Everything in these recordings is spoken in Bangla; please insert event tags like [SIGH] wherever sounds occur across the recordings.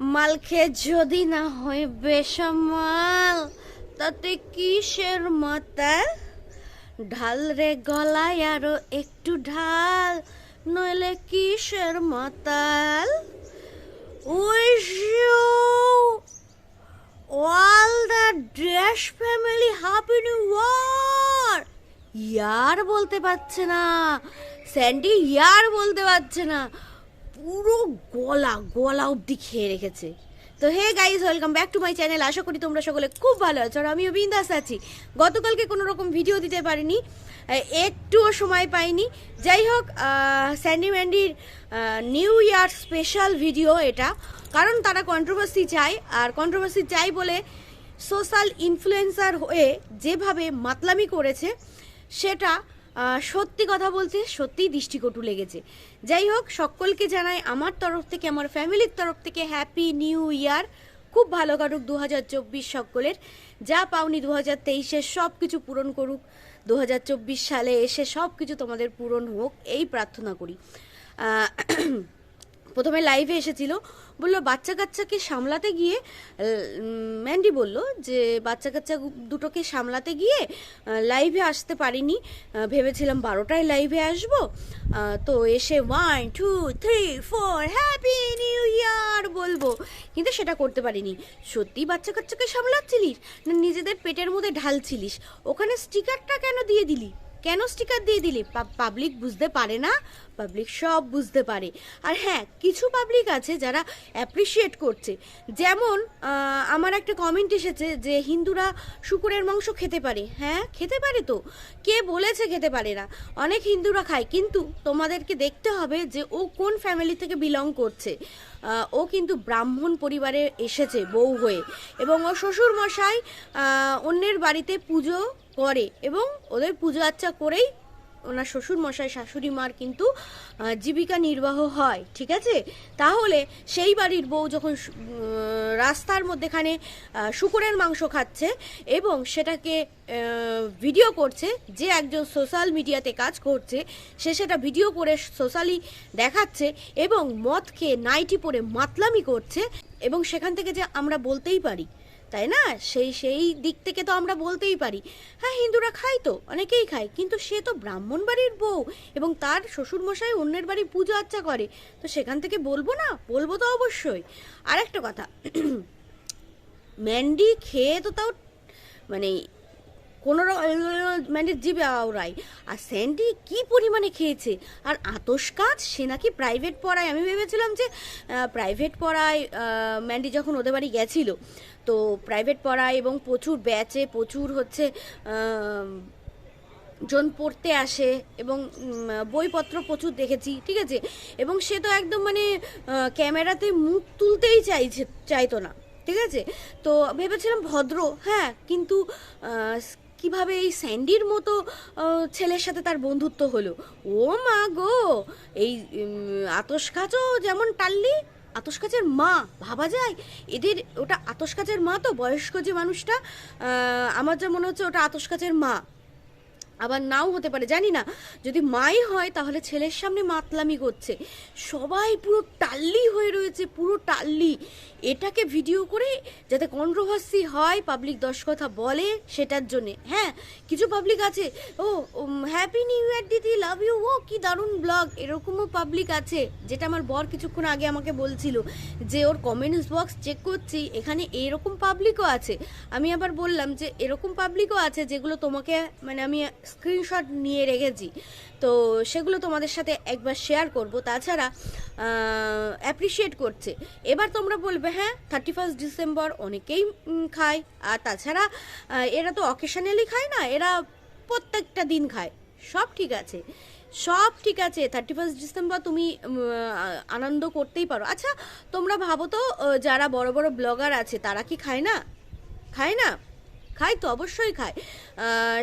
মাল খেয়ে যদি না হয় বেসামাল, তাতে কিসের মাতাল? ঢাল রে গলায় আরও একটু ঢাল, নইলে কিসের মাতাল? all the Dash family happy new year ইয়ার বলতে পারছে না, স্যান্ডি ইয়ার বলতে পারছে না। পুরো গলা গলা অবধি খেয়ে রেখেছে। তো hey guys welcome back to my channel আশা করি তোমরা সকলে খুব ভালো আছো আর আমিও বিন্দাস আছি। গতকালকে কোনো রকম ভিডিও দিতে পারিনি একটুও সময় পাইনি। যাই হোক স্যান্ডি ম্যান্ডির নিউ ইয়ার স্পেশাল ভিডিও এটা। কারণ তারা কন্ট্রোভার্সি চায়, আর কন্ট্রোভার্সি চাই বলে সোশ্যাল ইনফ্লুয়েন্সার হয়ে যেভাবে মাতলামি করেছে, সেটা সত্যি কথা বলতে সত্যিই দৃষ্টিকটু লেগেছে। যাই হোক, সকলকে জানাই আমার তরফ থেকে, আমার ফ্যামিলির তরফ থেকে হ্যাপি নিউ ইয়ার খুব ভালো কাটুক দু হাজার চব্বিশ সকলের। যা পাওনি দু হাজার তেইশে সব কিছু পূরণ করুক। দু হাজার চব্বিশ সালে এসে সব কিছু তোমাদের পূরণ হোক, এই প্রার্থনা করি। প্রথমে লাইভে এসেছিল। বলল, বাচ্চা কাচ্চাকে সামলাতে গিয়ে ম্যান্ডি বলল যে, বাচ্চা কাচ্চা দুটোকে সামলাতে গিয়ে লাইভে আসতে পারিনি। ভেবেছিলাম বারোটায় লাইভে আসব। তো এসে one two three four happy new year বলব। কিন্তু সেটা করতে পারিনি। সত্যি বাচ্চা কাচ্চাকে সামলাচ্ছিলিস? না নিজেদের পেটের মধ্যে ঢালছিলিস? ওখানে স্টিকারটা কেন দিয়ে দিলি? কেন স্টিকার দিয়ে দিলি? পাবলিক বুঝতে পারে না। পাবলিক সব বুঝতে পারে। আর হ্যাঁ কিছু পাবলিক আছে যারা অ্যাপ্রিসিয়েট করছে। যেমন আমার একটা কমেন্ট এসেছে যে হিন্দুরা শুকুরের মাংস খেতে পারে। হ্যাঁ খেতে পারে তো? কে বলেছে খেতে পারে না? অনেক হিন্দুরা খায়। কিন্তু তোমাদেরকে দেখতে হবে যে ও কোন ফ্যামিলি থেকে বিলং করছে। ও কিন্তু ব্রাহ্মণ পরিবারে এসেছে বউ হয়ে। এবং ও শ্বশুর মশাই অন্যের বাড়িতে পুজো করে এবং ওদের পুজো আচ্চা করেই ওনার শ্বশুর মশাই শাশুড়ি মার কিন্তু জীবিকা নির্বাহ হয়, ঠিক আছে? তাহলে সেই বাড়ির বউ যখন রাস্তার মধ্যেখানে শুকুরের মাংস খাচ্ছে এবং সেটাকে ভিডিও করছে, যে একজন সোশ্যাল মিডিয়াতে কাজ করছে, সে সেটা ভিডিও করে সোশ্যালি দেখাচ্ছে এবং মদ খেয়ে নাইটি পরে মাতলামি করছে এবং সেখান থেকে যে আমরা বলতেই পারি তাই না? সেই সেই দিক থেকে তো আমরা বলতেই পারি। হ্যাঁ হিন্দুরা খায় তো, অনেকেই খায়। কিন্তু সে তো ব্রাহ্মণ বাড়ির বউ এবং তার শ্বশুরমশাই অন্যের বাড়ি পুজো আচ্চা করে। তো সেখান থেকে বলব না? বলব তো অবশ্যই। আর একটা কথা। [CLEARS THROAT] ম্যান্ডি খেয়ে তো তাও মানে কোনো মানে জিভে আওড়াই আর স্যান্ডি কি পরিমাণে খেয়েছে? আর আতস কাজ? সে নাকি প্রাইভেট পড়ায়? আমি ভেবেছিলাম যে প্রাইভেট পড়ায় ম্যান্ডি যখন ওদের বাড়ি গেছিল, তো প্রাইভেট পড়ায় এবং প্রচুর ব্যাচে, প্রচুর হচ্ছে জন পড়তে আসে এবং বইপত্র প্রচুর দেখেছি, ঠিক আছে? এবং সে তো একদম মানে ক্যামেরাতে মুখ তুলতেই চাইছে, চাইতো না, ঠিক আছে? তো ভেবেছিলাম ভদ্র হ্যাঁ কিন্তু কীভাবে এই স্যান্ডির মতো ছেলের সাথে তার বন্ধুত্ব হলো? ও মা গো! এই উম, আতস কাজও যেমন টাল্লি আতস কাচের মা ভাবা যায়? এদের ওটা আতস কাচের মা তো বয়স্ক যে মানুষটা আমার যা মনে হচ্ছে ওটা আতস কাচের মা। আবার নাও হতে পারে জানি না। যদি মাই হয় তাহলে ছেলের সামনে মাতলামি করছে। সবাই পুরো টাল্লি হয়ে রয়েছে পুরো টাল্লি। এটাকে ভিডিও করে যাতে কন্ট্রোভার্সি হয় পাবলিক দশ কথা বলে, সেটার জন্যে। হ্যাঁ কিছু পাবলিক আছে, ও হ্যাপি নিউ ইয়ার দিদি লাভ ইউ ও, কি দারুণ ব্লগ এরকমও পাবলিক আছে, যেটা আমার বর কিছুক্ষণ আগে আমাকে বলছিল যে, ওর কমেন্টস বক্স চেক করছি, এখানে এরকম পাবলিকও আছে। আমি আবার বললাম যে, এরকম পাবলিকও আছে যেগুলো তোমাকে মানে আমি স্ক্রিনশট নিয়ে রেখেছি। তো সেগুলো তোমাদের সাথে একবার শেয়ার করব। তাছাড়া অ্যাপ্রিসিয়েট করছে। এবার তোমরা বলবে হ্যাঁ থার্টি ফার্স্ট ডিসেম্বর অনেকেই খায়। আর তাছাড়া এরা তো অকেশনালি খায় না, এরা প্রত্যেকটা দিন খায়। সব ঠিক আছে। সব ঠিক আছে থার্টি ফার্স্ট ডিসেম্বর তুমি আনন্দ করতেই পারো। আচ্ছা তোমরা ভাবো তো যারা বড় বড় ব্লগার আছে, তারা কি খায় না? খায় না? খায় তো অবশ্যই খায়।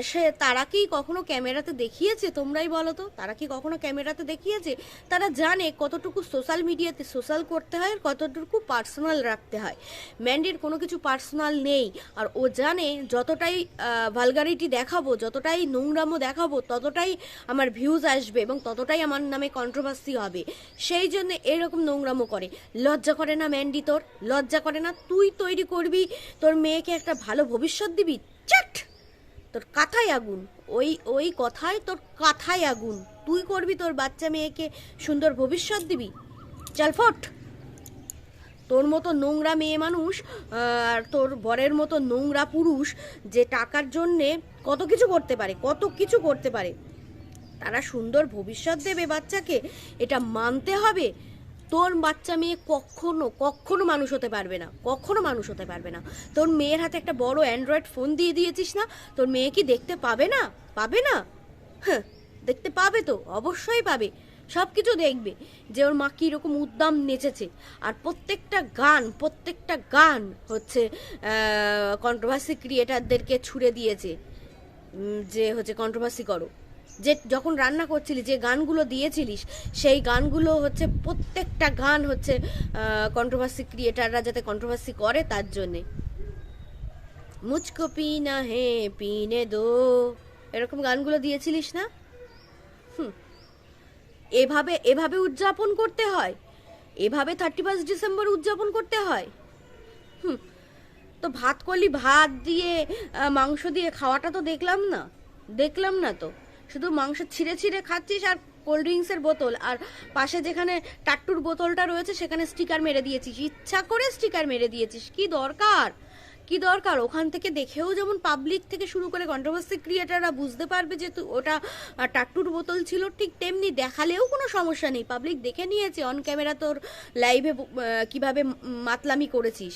সে তারা কি কখনো ক্যামেরাতে দেখিয়েছে তোমরাই বলো তো? তারা কি কখনো ক্যামেরাতে দেখিয়েছে? তারা জানে কতটুকু সোশ্যাল মিডিয়াতে সোশ্যাল করতে হয় আর কতটুকু পার্সোনাল রাখতে হয়। ম্যান্ডির কোনো কিছু পার্সোনাল নেই আর ও জানে যতটাই ভালগারিটি দেখাবো, যতটাই নোংরামো দেখাবো, ততটাই আমার ভিউজ আসবে এবং ততটাই আমার নামে কন্ট্রোভার্সি হবে। সেই জন্য এরকম নোংরামো করে। লজ্জা করে না ম্যান্ডি তোর? লজ্জা করে না? তুই তৈরি করবি তোর মেয়েকে একটা ভালো ভবিষ্যৎ দিবি? চাট তোর কাথায় আগুন। ওই ওই কথায় তোর কাথায় আগুন। তুই করবি তোর বাচ্চা মেয়েকে সুন্দর ভবিষ্যৎ দিবি? চল ফট। তোর মতো নোংরা মেয়ে মানুষ আর তোর বরের মতো নোংরা পুরুষ যে টাকার জন্যে কত কিছু করতে পারে, কত কিছু করতে পারে, তারা সুন্দর ভবিষ্যৎ দেবে বাচ্চাকে। এটা মানতে হবে। তোর বাচ্চা মেয়ে কখনো কখনো মানুষ হতে পারবে না, কখনো মানুষ হতে পারবে না। তোর মেয়ের হাতে একটা বড় অ্যান্ড্রয়েড ফোন দিয়ে দিয়েছিস না? তোর মেয়ে কি দেখতে পাবে না? পাবে না? হ্যাঁ দেখতে পাবে তো, অবশ্যই পাবে। সব কিছু দেখবে যে ওর মা কীরকম উদ্দাম নেচেছে। আর প্রত্যেকটা গান প্রত্যেকটা গান হচ্ছে কন্ট্রোভার্সি ক্রিয়েটারদেরকে ছুড়ে দিয়েছে। যে হচ্ছে কন্ট্রোভার্সি করো। যে যখন রান্না করছিলি, যে গানগুলো দিয়েছিলিস, সেই গানগুলো হচ্ছে প্রত্যেকটা গান হচ্ছে কন্ট্রোভার্সি ক্রিয়েটাররা যাতে কন্ট্রোভার্সি করে তার জন্যে। মুচকো পিনা হে, পিনে দো। এরকম গানগুলো দিয়েছিলিস না? হুম। এভাবে এভাবে উদযাপন করতে হয়? এভাবে থার্টি ফার্স্ট ডিসেম্বর উদযাপন করতে হয়? হুম। তো ভাত করলি, ভাত দিয়ে মাংস দিয়ে খাওয়াটা তো দেখলাম না। দেখলাম না তো। শুধু মাংস ছিঁড়ে ছিঁড়ে খাচ্ছিস আর কোল্ড ড্রিঙ্কসের বোতল। আর পাশে যেখানে টাট্টুর বোতলটা রয়েছে, সেখানে স্টিকার মেরে দিয়েছিস। ইচ্ছা করে স্টিকার মেরে দিয়েছিস। কি দরকার? কি দরকার? ওখান থেকে দেখেও যেমন পাবলিক থেকে শুরু করে কন্ট্রোভার্সি ক্রিয়েটাররা বুঝতে পারবে যে ওটা টাট্টুর বোতল ছিল। ঠিক তেমনি দেখালেও কোনো সমস্যা নেই। পাবলিক দেখে নিয়েছে। অন ক্যামেরা তোর লাইভে কীভাবে মাতলামি করেছিস।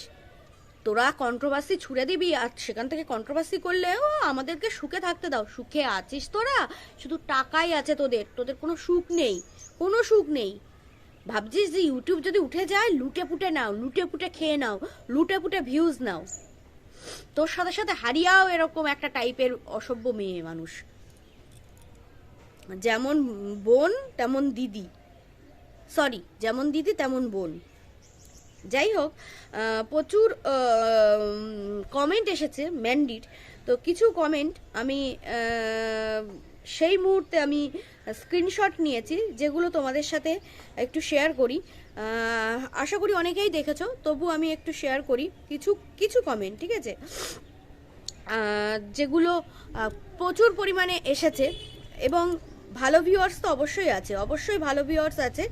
তোরা কন্ট্রোভার্সি ছুড়ে দিবি আর সেখান থেকে কন্ট্রোভার্সি করলেও আমাদেরকে সুখে থাকতে দাও। সুখে আছিস তোরা? শুধু টাকাই আছে তোদের। তোদের কোনো সুখ নেই। কোনো সুখ নেই। ভাবছিস যে ইউটিউব যদি উঠে যায়, লুটে পুটে নাও, লুটে পুটে খেয়ে নাও, লুটে পুটে ভিউজ নাও। তোর সাথে সাথে হারিয়াও এরকম একটা টাইপের অসভ্য মেয়ে মানুষ। যেমন বোন, তেমন দিদি। সরি যেমন দিদি, তেমন বোন। যাই হোক প্রচুর কমেন্ট এসেছে ম্যান্ডির তো কিছু কমেন্ট আমি সেই মুহূর্তে আমি স্ক্রিনশট নিয়েছি, যেগুলো তোমাদের সাথে একটু শেয়ার করি। আশা করি অনেকেই দেখেছ, তবু আমি একটু শেয়ার করি। কিছু কিছু কমেন্ট ঠিক আছে? যেগুলো প্রচুর পরিমাণে এসেছে, এবং ভালো ভিউয়ার্স তো অবশ্যই আছে, অবশ্যই ভালো ভিউয়ার্স আছে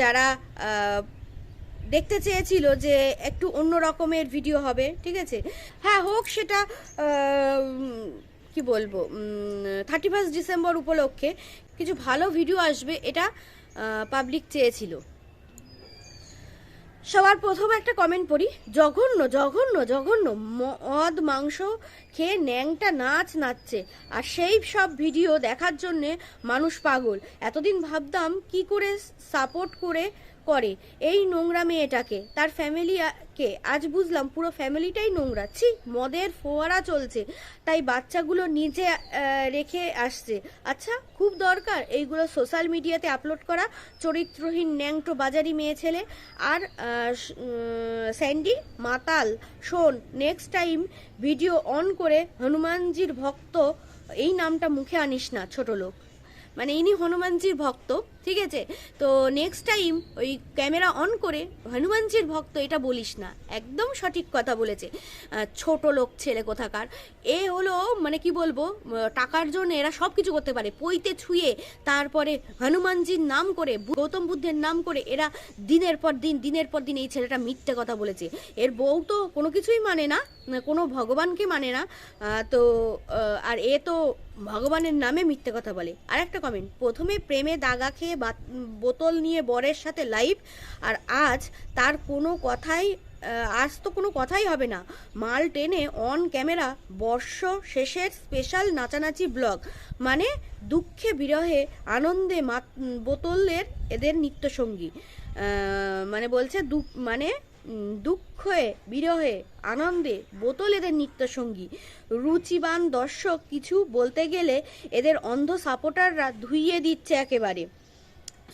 যারা দেখতে চেয়েছিল যে একটু অন্য রকমের ভিডিও হবে, ঠিক আছে? হ্যাঁ হোক সেটা কি বলব থার্টি ফার্স্ট ডিসেম্বর উপলক্ষে কিছু ভালো ভিডিও আসবে, এটা পাবলিক চেয়েছিল। সবার প্রথম একটা কমেন্ট পড়ি, জঘন্য জঘন্য জঘন্য, মদ, মাংস খেয়ে ন্যাংটা নাচ নাচছে, আর সেই সব ভিডিও দেখার জন্যে মানুষ পাগল। এতদিন ভাবতাম কি করে সাপোর্ট করে করে। এই নোংরা মেয়েটাকে, তার ফ্যামিলিকে আজ বুঝলাম পুরো ফ্যামিলিটাই নোংরা। ছি, মদের ফোয়ারা চলছে, তাই বাচ্চাগুলো নিজে রেখে আসছে। আচ্ছা খুব দরকার এইগুলো সোশ্যাল মিডিয়াতে আপলোড করা, চরিত্রহীন ন্যাংটো বাজারি মেয়ে ছেলে। আর স্যান্ডি, মাতাল, শোন নেক্সট টাইম ভিডিও অন করে হনুমানজির ভক্ত, এই নামটা মুখে আনিস না, ছোট লোক। মানে ইনি হনুমানজির ভক্ত, ঠিক আছে? তো নেক্সট টাইম ওই ক্যামেরা অন করে হনুমানজির ভক্ত, এটা বলিস না, একদম সঠিক কথা বলেছে। ছোট লোক, ছেলে কোথাকার, এ হলো মানে কি বলব টাকার জন্য এরা সব কিছু করতে পারে, পইতে ছুঁয়ে তারপরে হনুমানজির নাম করে, গৌতম বুদ্ধের নাম করে এরা দিনের পর দিন, দিনের পর দিন এই ছেলেটা মিথ্যে কথা বলেছে। এর বউ তো কোনো কিছুই মানে না, কোনো ভগবানকে মানে না। তো আর এ তো ভগবানের নামে মিথ্যে কথা বলে। আর একটা কমেন্ট প্রথমে প্রেমে দাগা খেয়ে বাত- বোতল নিয়ে বরের সাথে লাইভ আর আজ তার কোনো কথাই আজ তো কোনো কথাই হবে না। মাল টেনে অন ক্যামেরা বর্ষ শেষের স্পেশাল নাচানাচি ব্লগ মানে দুঃখে বিরহে আনন্দে বোতলের এদের নিত্যসঙ্গী। মানে বলছে দু মানে দুঃখে, বিরহে, আনন্দে বোতল এদের নিত্যসঙ্গী। রুচিবান দর্শক কিছু বলতে গেলে এদের অন্ধ সাপোর্টাররা ধুইয়ে দিচ্ছে একেবারে।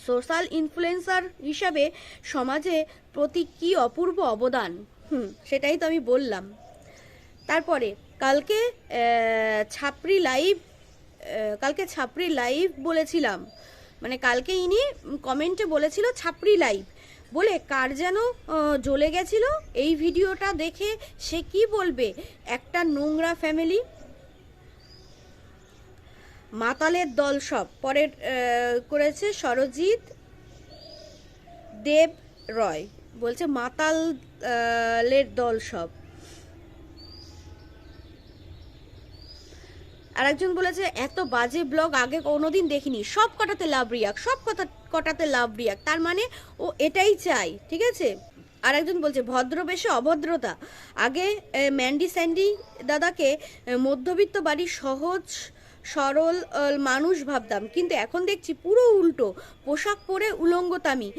সোশ্যাল ইনফ্লুয়েন্সার হিসাবে সমাজে প্রতি কি অপূর্ব অবদান? হুম, সেটাই তো আমি বললাম। তারপরে, কালকে ছাপরি লাইভ কালকে ছাপরি লাইভ বলেছিলাম। মানে কালকে ইনি কমেন্টে বলেছিল ছাপরি লাইভ। বলে কার যেন জ্বলে গেছিল? এই ভিডিওটা দেখে সে কি বলবে? একটা নোংরা ফ্যামিলি মাতালের দল সব। পরের করেছে সরজিৎ দেব রয়। বলছে মাতালের দল সব। আর একজন বলেছে, এত বাজে ব্লগ আগে কোনোদিন দেখিনি। সব কটাতে লাভ রিয়াক, সব কথা কটাতে লাভ রিয়াক। তার মানে ও এটাই চাই ঠিক আছে? আর একজন বলছে ভদ্রবেশে অভদ্রতা। আগে ম্যান্ডি স্যান্ডি দাদাকে মধ্যবিত্ত বাড়ির সহজ, সরল মানুষ ভাবতাম। কিন্তু এখন দেখছি পুরো উল্টো। পোশাক পরে উলঙ্গতামি।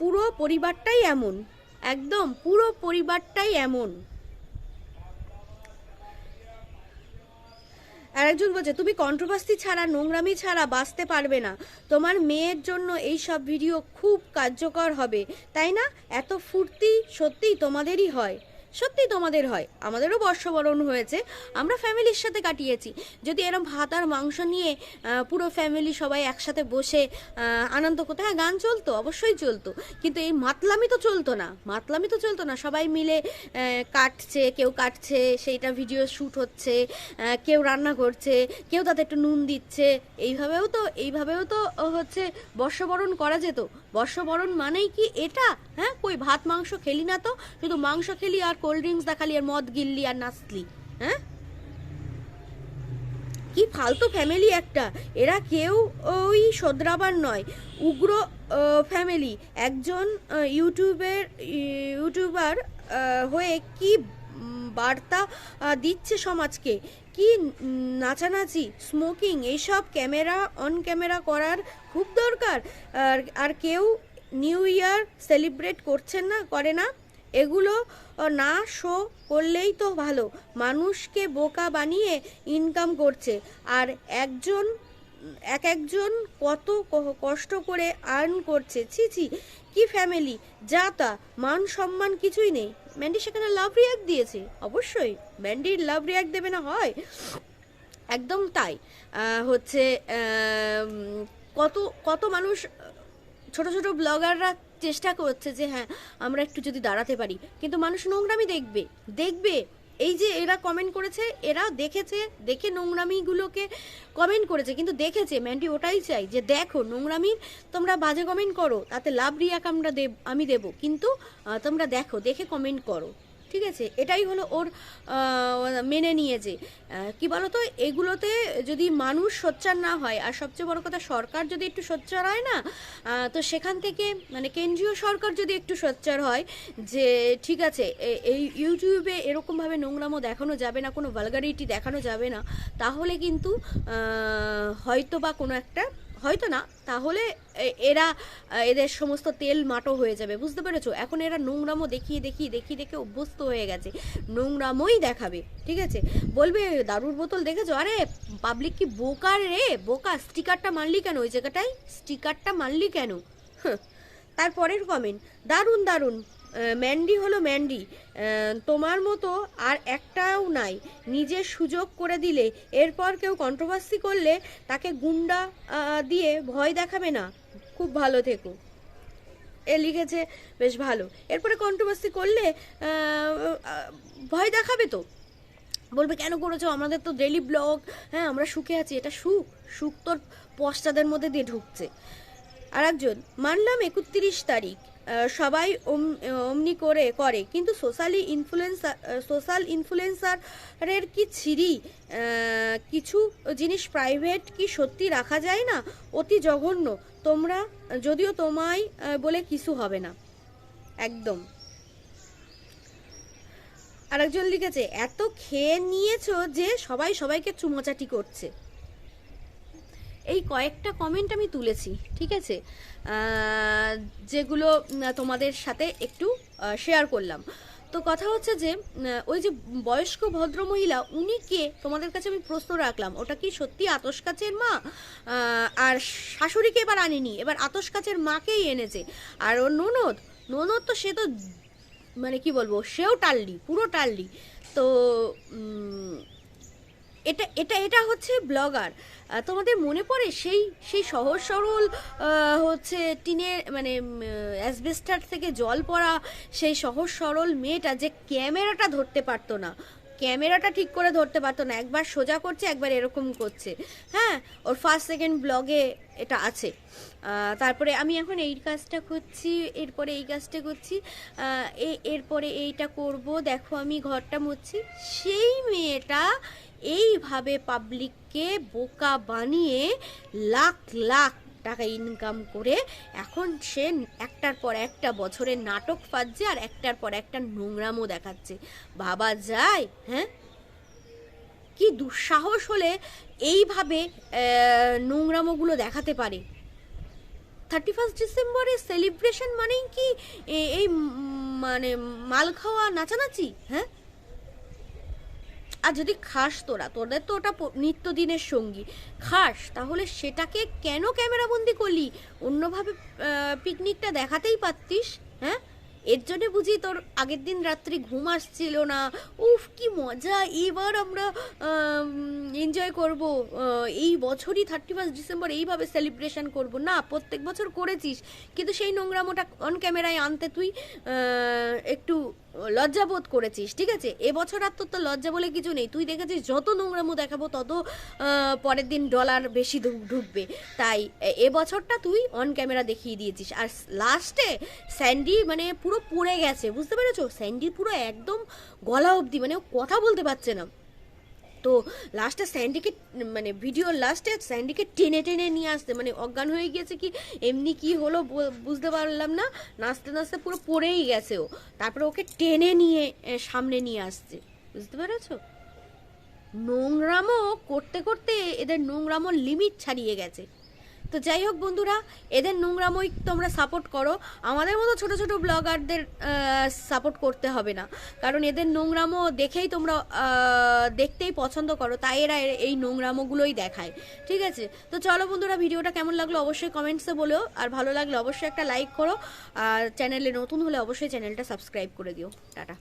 পুরো পরিবারটাই এমন। একদম পুরো পরিবারটাই এমন। আর একজন বলছে, তুমি কন্ট্রোভার্সি ছাড়া, নোংরামি ছাড়া বাঁচতে পারবে না। তোমার মেয়ের জন্য এই সব ভিডিও খুব কার্যকর হবে, তাই না? এত ফুর্তি সত্যিই তোমাদেরই হয়। সত্যি তোমাদের হয়। আমাদেরও বর্ষবরণ হয়েছে। আমরা ফ্যামিলির সাথে কাটিয়েছি। যদি এরম ভাত আর মাংস নিয়ে পুরো ফ্যামিলি সবাই একসাথে বসে আনন্দ করতো হ্যাঁ গান চলতো, অবশ্যই চলতো। কিন্তু এই মাতলামি তো চলতো না। মাতলামি তো চলতো না। সবাই মিলে কাটছে, কেউ কাটছে, সেইটা ভিডিও শ্যুট হচ্ছে কেউ রান্না করছে, কেউ তাতে একটু নুন দিচ্ছে। এইভাবেও তো এইভাবেও তো হচ্ছে বর্ষবরণ করা যেত। বর্ষবরণ মানেই কি এটা? হ্যাঁ? কই, ভাত, মাংস খেলি না তো? শুধু মাংস খেলি আর কোল্ড ড্রিঙ্কস দেখালি আর মদ গিললি আর নাচলি হ্যাঁ? কি ফালতু ফ্যামিলি একটা। এরা কেউ ওই শোধরাবার নয়, উগ্র ফ্যামিলি একজন ইউটিউবের ইউটিউবার হয়ে কি বার্তা দিচ্ছে সমাজকে? কি নাচানাচি স্মোকিং এইসব ক্যামেরা অন ক্যামেরা করার খুব দরকার। আর আর কেউ নিউ ইয়ার সেলিব্রেট করছেন না, করে না? এগুলো না শো করলেই তো ভালো। মানুষকে বোকা বানিয়ে ইনকাম করছে। আর একজন, এক একজন কত কষ্ট করে আর্ন করছে। ছি ছি, কি ফ্যামিলি যা তা, মান সম্মান কিছুই নেই। ম্যান্ডি সেখানে লাভ রিয়াক্ট দিয়েছে। অবশ্যই ম্যান্ডির লাভ রিয়াক্ট দেবে না, হয়। একদম তাই। হচ্ছে কত কত মানুষ ছোট ছোট ব্লগাররা চেষ্টা করছে যে হ্যাঁ আমরা একটু যদি দাঁড়াতে পারি। কিন্তু মানুষ নোংরামি দেখবে। দেখবে? এই যে এরা কমেন্ট করেছে, এরা দেখেছে, দেখে নোংরামিগুলোকে কমেন্ট করেছে, কিন্তু দেখেছে। ম্যান্ডি ওটাই চাই যে দেখো, নোংরামি তোমরা বাজে কমেন্ট করো, তাতে লাভ রিয়াক আমরা দেব, আমি দেব। কিন্তু তোমরা দেখো, দেখে কমেন্ট করো। ঠিক আছে? এটাই হলো ওর মেনে নিয়েছে কি বলতো? এগুলোতে যদি মানুষ সোচ্চার না হয়, আর সবচেয়ে বড় কথা সরকার যদি একটু সোচ্চার হয় না তো সেখান থেকে মানে কেন্দ্রীয় সরকার যদি একটু সোচ্চার হয় যে, ঠিক আছে এই ইউটিউবে এরকমভাবে নোংরামো দেখানো যাবে না, কোনো ভালগারিটি দেখানো যাবে না, তাহলে কিন্তু হয়তো বা কোনো একটা হয়তো না, তাহলে এরা এদের সমস্ত তেল মাটো হয়ে যাবে, বুঝতে পেরেছ? এখন এরা নোংরামো দেখিয়ে দেখিয়ে দেখিয়ে দেখে অভ্যস্ত হয়ে গেছে। নোংরামোই দেখাবে, ঠিক আছে? বলবে, দারুর বোতল দেখেছ? আরে পাবলিক কি বোকা রে? বোকা স্টিকারটা মারলি কেন ওই জায়গাটায়? স্টিকারটা মারলি কেন? হাহ। তারপরের কমেন্ট দারুণ দারুণ। ম্যান্ডি হলো ম্যান্ডি তোমার মতো আর একটাও নাই। নিজের সুযোগ করে দিলে, এরপর কেউ কন্ট্রোভার্সি করলে তাকে গুন্ডা দিয়ে ভয় দেখাবে না। খুব ভালো থেকো। এ লিখেছে, বেশ ভালো। এরপরে কন্ট্রোভার্সি করলে ভয় দেখাবে তো। বলবে, কেন করেছ? আমাদের তো ডেলি ব্লগ হ্যাঁ আমরা সুখে আছি। এটা সুখ। সুখ তোর পশ্চাদের মধ্যে দিয়ে ঢুকছে। আর একজন মানলাম একত্রিশ তারিখ। সবাই অমনি করে করে। কিন্তু সোশ্যালি ইনফ্লুয়েন্সার সোশ্যাল ইনফ্লুয়েন্সারের কি ছিরি? কিছু জিনিস প্রাইভেট কি সত্যি রাখা যায় না? অতি জঘন্য। তোমরা, যদিও তোমায় বলে কিছু হবে না। একদম। আরেকজন লিখেছে, এত খেয়ে নিয়েছো যে সবাই সবাইকে চুমোচাটি করছে। এই কয়েকটা কমেন্ট আমি তুলেছি, ঠিক আছে? যেগুলো তোমাদের সাথে একটু শেয়ার করলাম। তো কথা হচ্ছে যে ওই যে বয়স্ক ভদ্রমহিলা, উনি কে? তোমাদের কাছে আমি প্রশ্ন রাখলাম, ওটা কি সত্যি আতস কাচের মা আর শাশুড়িকে এবার আনেনি, এবার আতস কাচের মাকেই এনেছে। আর ওর ননদ ননদ তো সে তো মানে কি বলব, সেও টাললি, পুরো টাললি। তো এটা এটা এটা হচ্ছে ব্লগার। তোমাদের মনে পড়ে সেই সেই সহজ সরল হচ্ছে টিনের মানে অ্যাসবেস্টার থেকে জল পড়া সেই সহজ সরল মেয়েটা যে ক্যামেরাটা ধরতে পারতো না। ক্যামেরাটা ঠিক করে ধরতে পারতো না। একবার সোজা করছে, একবার এরকম করছে। হ্যাঁ ওর ফার্স্ট সেকেন্ড ব্লগে এটা আছে। তারপরে আমি এখন এই কাজটা করছি, এরপরে এই কাজটা করছি এরপরে এইটা করব। দেখো আমি ঘরটা মুছছি। সেই মেয়েটা এইভাবে পাবলিককে বোকা বানিয়ে লাখ লাখ টাকা ইনকাম করে এখন সে একটার পর একটা বছরে নাটক পাচ্ছে আর একটার পর একটা নোংরামও দেখাচ্ছে। ভাবা যায় হ্যাঁ? কি দুঃসাহস হলে এইভাবে নোংরামোগুলো দেখাতে পারে। থার্টি ফার্স্ট ডিসেম্বরে সেলিব্রেশন মানেই কি এই মানে মাল খাওয়া নাচানাচি হ্যাঁ? আর যদি খাস তোরা, তোদের তো ওটা নিত্যদিনের সঙ্গী। খাস, তাহলে সেটাকে কেন ক্যামেরাবন্দি করলি? অন্যভাবে পিকনিকটা দেখাতেই পারতিস হ্যাঁ? এর জন্য বুঝি তোর আগের দিন রাত্রি ঘুম আসছিল না। উফ, কি মজা! এবার আমরা এনজয় করব। এই বছরই থার্টি ফার্স্ট ডিসেম্বর এইভাবে সেলিব্রেশন করব। না, প্রত্যেক বছর করেছিস, কিন্তু সেই নোংরামোটা অন ক্যামেরায় আনতে তুই একটু লজ্জাবোধ করেছিস, ঠিক আছে? এবছর আর তোর তো লজ্জা বলে কিছু নেই। তুই দেখেছিস যত নোংরামো দেখাবো, তত পরের দিন ডলার বেশি ঢুকবে। তাই এবছরটা তুই অন ক্যামেরা দেখিয়ে দিয়েছিস। আর লাস্টে স্যান্ডি মানে পুরো পড়ে গেছে, বুঝতে পেরেছ? স্যান্ডি পুরো একদম গলা অবধি মানে কথা বলতে পারছে না। তো লাস্টে স্যান্ডিকে মানে ভিডিও লাস্টে স্যান্ডিকে টেনে টেনে নিয়ে আসতে মানে অজ্ঞান হয়ে গিয়েছে কি, এমনি কি হলো বুঝতে পারলাম না, নাচতে নাচতে পুরো পড়েই গেছে ও। তারপরে ওকে টেনে নিয়ে সামনে নিয়ে আসছে, বুঝতে পেরেছ? নোংরামো করতে করতে এদের নোংরামো লিমিট ছাড়িয়ে গেছে। তো যাই হোক বন্ধুরা, এদের নোংরামই তোমরা সাপোর্ট করো। আমাদের মতো ছোট ছোট ব্লগারদের সাপোর্ট করতে হবে না। কারণ এদের নোংরামো দেখেই তোমরা দেখতেই পছন্দ করো, তাই এরা এর- এই নোংরামোগুলোই দেখায়। ঠিক আছে? তো চলো বন্ধুরা, ভিডিওটা কেমন লাগল অবশ্যই কমেন্টসে বলো। আর ভালো লাগলে অবশ্যই একটা লাইক করো। আর চ্যানেলে নতুন হলে অবশ্যই চ্যানেলটা সাবস্ক্রাইব করে দিও। টাটা।